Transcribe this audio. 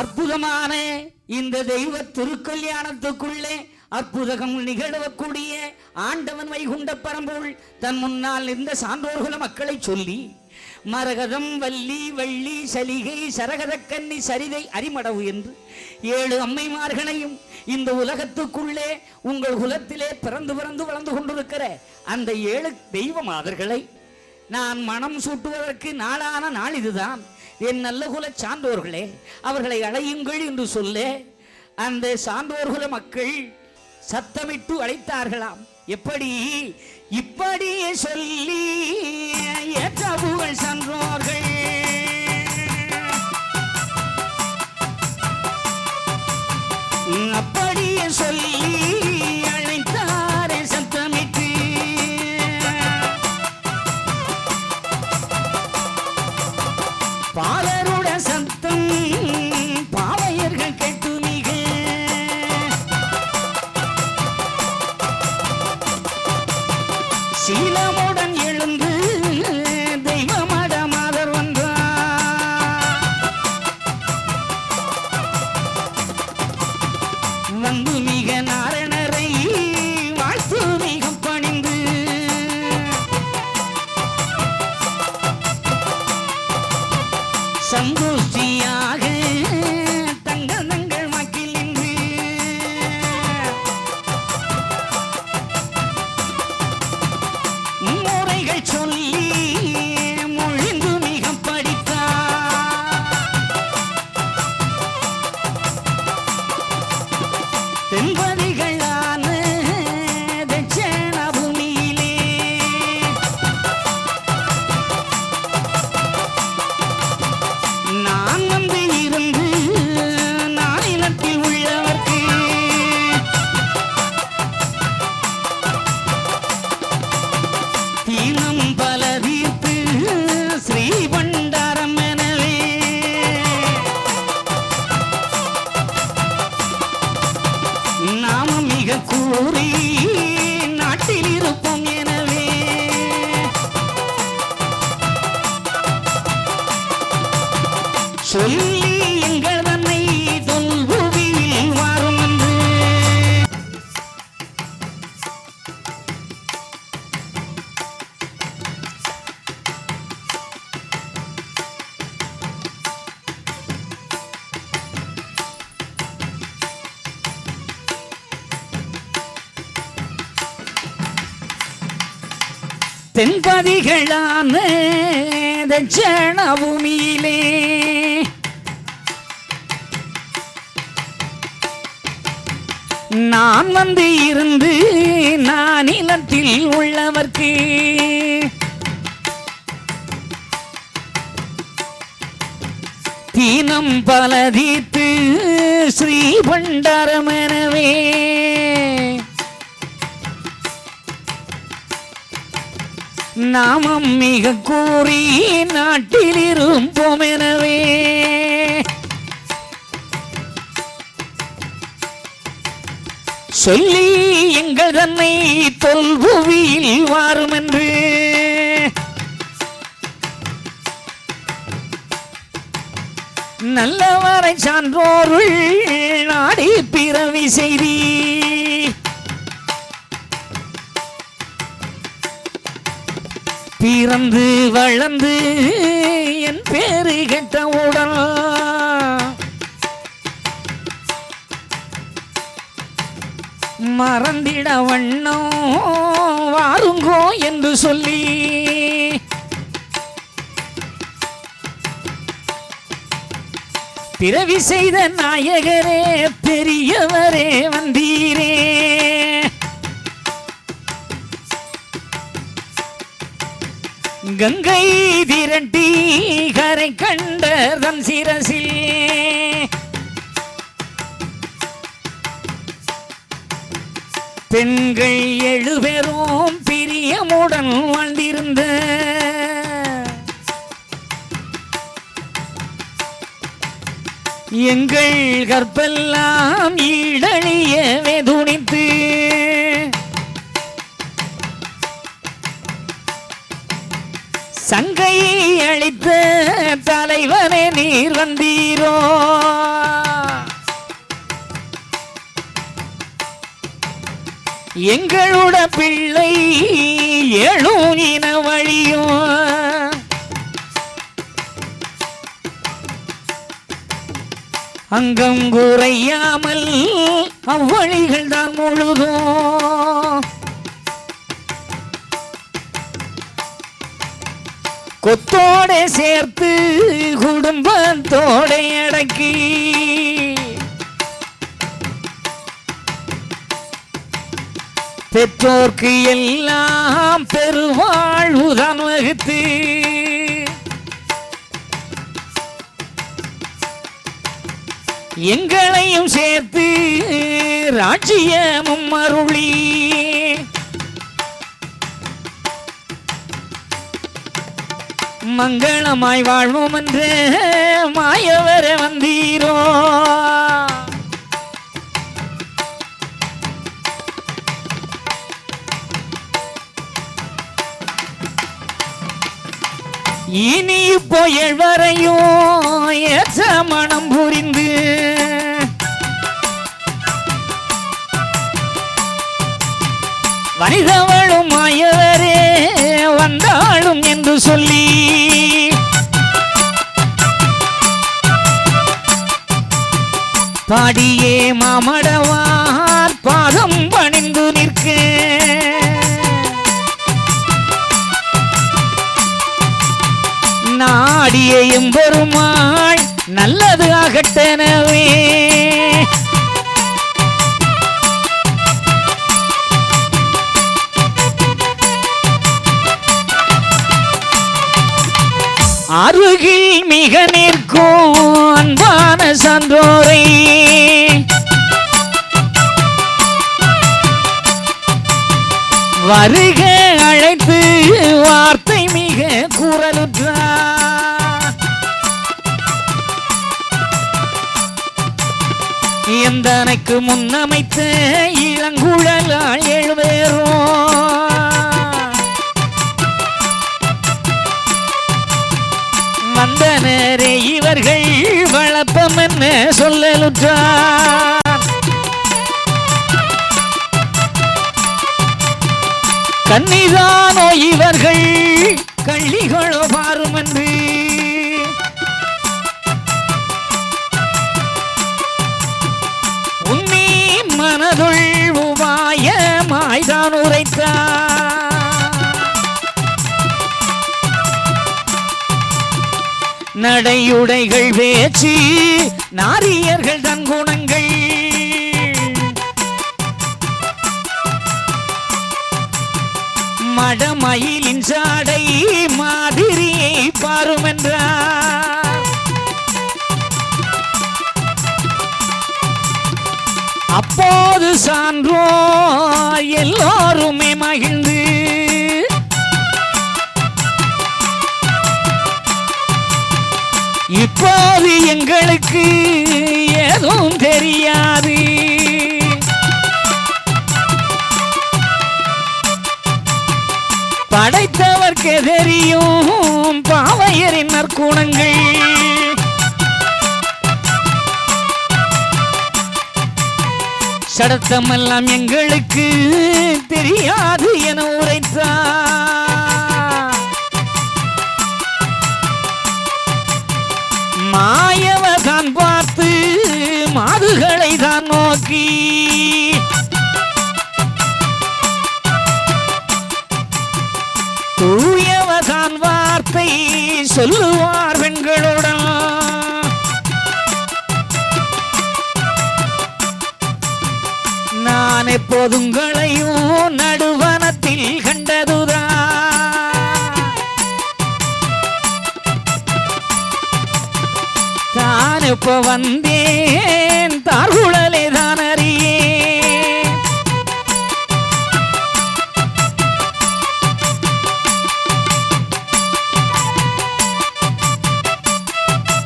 அற்புதமான. இந்த தெய்வ திருக்கல்யாணத்துக்குள்ளே அற்புதகம் நிகழக்கூடிய ஆண்டவன் வைகுண்ட பரம்புள் தன் முன்னால் இருந்த சான்றோர்கள மக்களை சொல்லி மரகதம் வள்ளி வள்ளி சலிகை சரகதக்கன்னி சரிதை அரிமடவு என்று ஏழு அம்மைமார்களையும் இந்த உலகத்துக்குள்ளே உங்கள் குலத்திலே பிறந்து பிறந்து வளர்ந்து கொண்டிருக்கிற அந்த ஏழு தெய்வ மாதர்களை நான் மனம் சூட்டுவதற்கு நாளான நாள் இதுதான். என் நல்ல குல சான்றோர்களே அவர்களை அழையுங்கள் என்று சொல்ல அந்த சான்றோர்குல மக்கள் சத்தமிட்டு அழைத்தார்களாம். எப்படி? இப்படியே சொல்லி ஏற்ற புகழ் சான்றோர்கள் அப்படியே சொல்லி பால சொல்லி எங்கள் தன்னை தொல்புவியில் வாரும் என்று. தென்பதிகளான தட்சண பூமியிலே நான் வந்து இருந்து நான் இனத்தில் உள்ளவர்க்கு. தீனம் பல தீர்த்து ஸ்ரீ பண்டாரமெனவே. நாமம் மிக கூறி நாட்டில் இருப்போம் எனவே. சொல்லி எங்கள் தன்னை தொல்புவியில் வாரும் என்று நல்லவரை சான்றோருள் நாடி பிறவி செய்தி. பிறந்து வளர்ந்து என் என்று சொல்லி பிறவி செய்த நாயகரே பெரியவரே வந்தீரே. கங்கை திரட்டி கரை கண்டர் தன் சிரசில். பெண்கள் எழுபெரும் பிரியமுடன் வாழ்ந்திருந்த எங்கள் கற்பெல்லாம் ஈடழியவே துணித்து சங்கையை அழித்த தலைவனே நீர் வந்தீரோ எங்களோட பிள்ளை எழும் இன வழியும். அங்கம் குறையாமல் அவ்வழிகள் தான் முழுதும். கொத்தோட சேர்த்து குடும்பத்தோட பெற்றோர்க்கு எல்லாம் பெருவாழ்வுதான் வகுத்து எங்களையும் சேர்த்து ராஜ்யமும் அருளி. மங்களமாய் வாழ்வோம் என்று மாயவர வந்தீரோ. இனி புயல் வரையும் ஏற்ற மனம் புரிந்து வனிதவளும் மாயவரே வந்தாலும் என்று சொல்லி பாடியே மாமடவார் பாதம் பணிந்து நிற்க நாடியையும் பெருமாள் நல்லது ஆகட்டனவே அருகில் மிக நிற்கும் அன்பான சான்றோரை வருக எந்தனைக்கு முன்னமைத்த இளங்குழலால் எழுவேறும் வந்தனரே இவர்கள் வளப்பம் என்ன சொல்லலுற்றார் கன்னிதானோ இவர்கள்? கள்ளிகளோ பாரும் மனதுள் உபாயமாய்தான் உரைத்தார். நடையுடைகள் பேச்சு நாரியர்கள் தன் குணங்கள். மடமயிலின் சாடை மாதிரியை பாருமென்றார். சான்றோ எல்லோருமே மகிழ்ந்து. இப்போது எங்களுக்கு எதுவும் தெரியாது. படைத்தவர்க்கு தெரியும் பாவையரின் நற்குணங்கள். சடத்தமெல்லாம் எங்களுக்கு தெரியாது என உரைத்தார். மாயவதான் பார்த்து மாதுகளை தான் நோக்கி. தூயவதான் வார்த்தை சொல்லுவார் பெண்களோ. போதுங்களையும் நடுவனத்தில் கண்டதுதான் தான் இப்ப வந்த